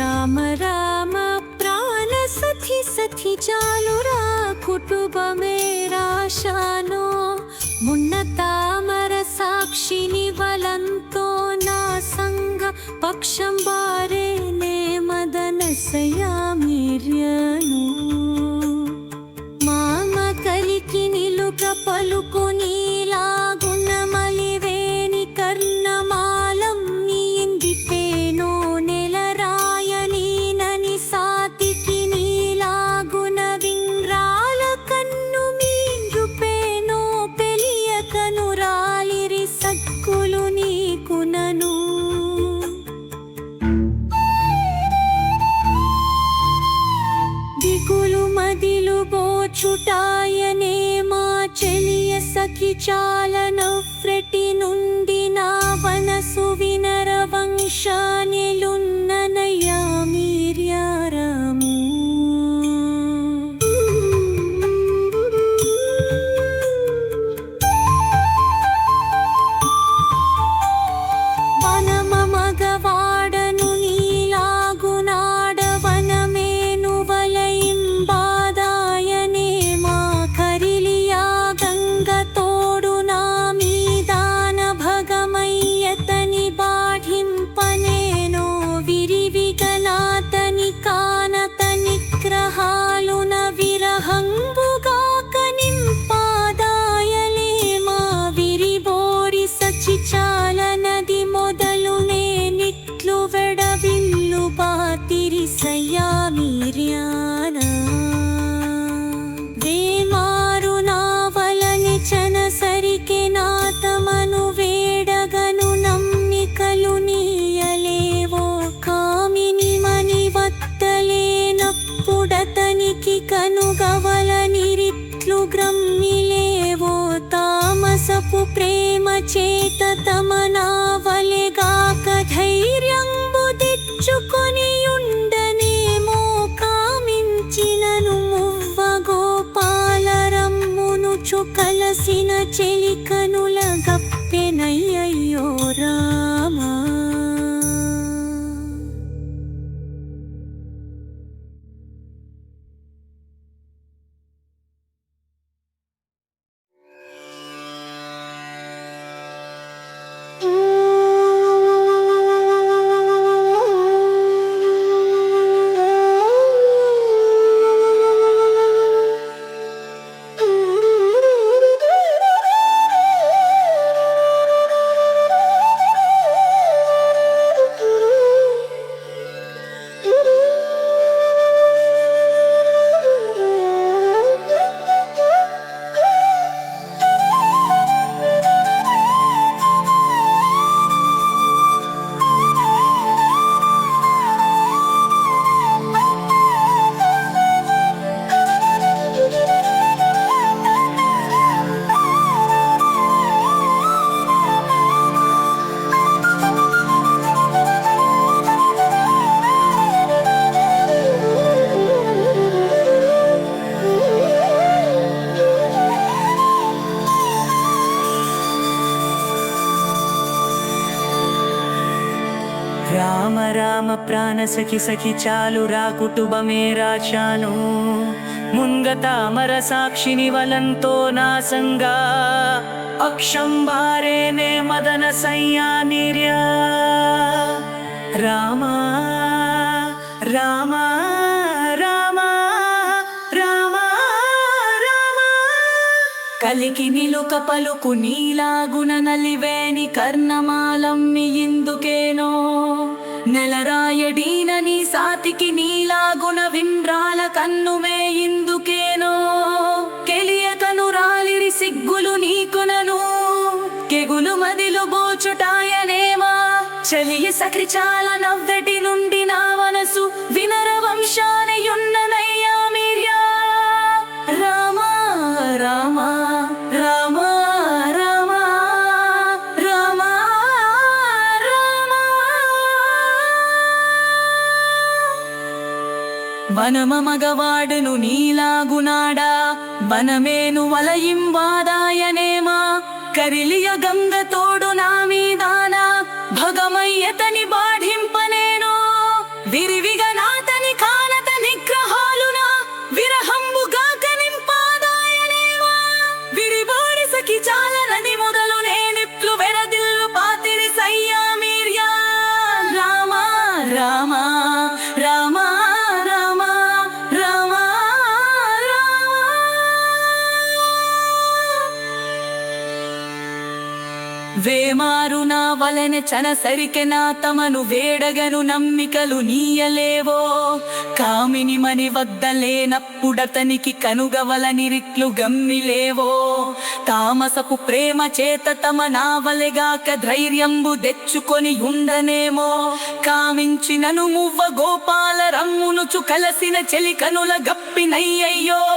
राम राम प्राण सखी सखी जानु रा कुटुब मेरा शानो मुन्नतामर साक्षिनि वलन्तो ना सङ्ग पक्षं वारे ने मदनसयामिर्यनु माम కలికి నిలుక పలుకుని బోచుటాయనే మా చెలియ సఖి చాలన ఫ్రెటి నుండి నా వనసు వినర వంశ తామసపు ప్రేమ చేత తమనావలెగాక ధైర్యంబు తెచ్చుకొని ఉండనేమో కామించినను మువ్వ గోపాలరమ్మును చుకలసిన చెలి రామ రామ ప్రాణ సఖి సఖి చాలు రా కుటుంబమే రాశాను ముంగతామర సాక్షిని వలంతో నాసంగా అక్షంభారేనే మదన సయ్యా నిర్యా రామ రామా. కలికి నిలుక పలుకు నీలాగున నలివేని కర్ణమాలమ్మి ఇందుకేనో. నెలరాయడీనని సాతికి నీలాగున వింద్రాల కన్నుమే ఇందుకేనో. కెలియకను రాలిరి సిగ్గులు నీకునను. కెగులు మదిలు బోచుటాయనేమా. చలియ సఖి చాల నవ్వెటి నుండి నా మనసు వినర వంశానయున్ననయ్యా మీర్యా. రా రామ రామ రామ రామ వనమ మగవాడును నీలాగునాడా వనమేను వలయింవాదాయనేమా కరిలియ గంగ తోడు నా మీదానా భగమయ్యతని బాధింపనేను. విరివిగా మారు నా వలన చన తమను వేడగను నమ్మికలు నీయలేవో. కామిని మని వద్ద లేనప్పుడతనికి కనుగవలనిరిట్లు గమ్మిలేవో. తామసపు ప్రేమ చేత తమ నావలెగాక ధైర్యంబు తెచ్చుకొని ఉండనేమో. కామించినను మువ్వ గోపాల రమ్మునుచు కలసిన చెలికనుల గప్పినయ్యయ్యో.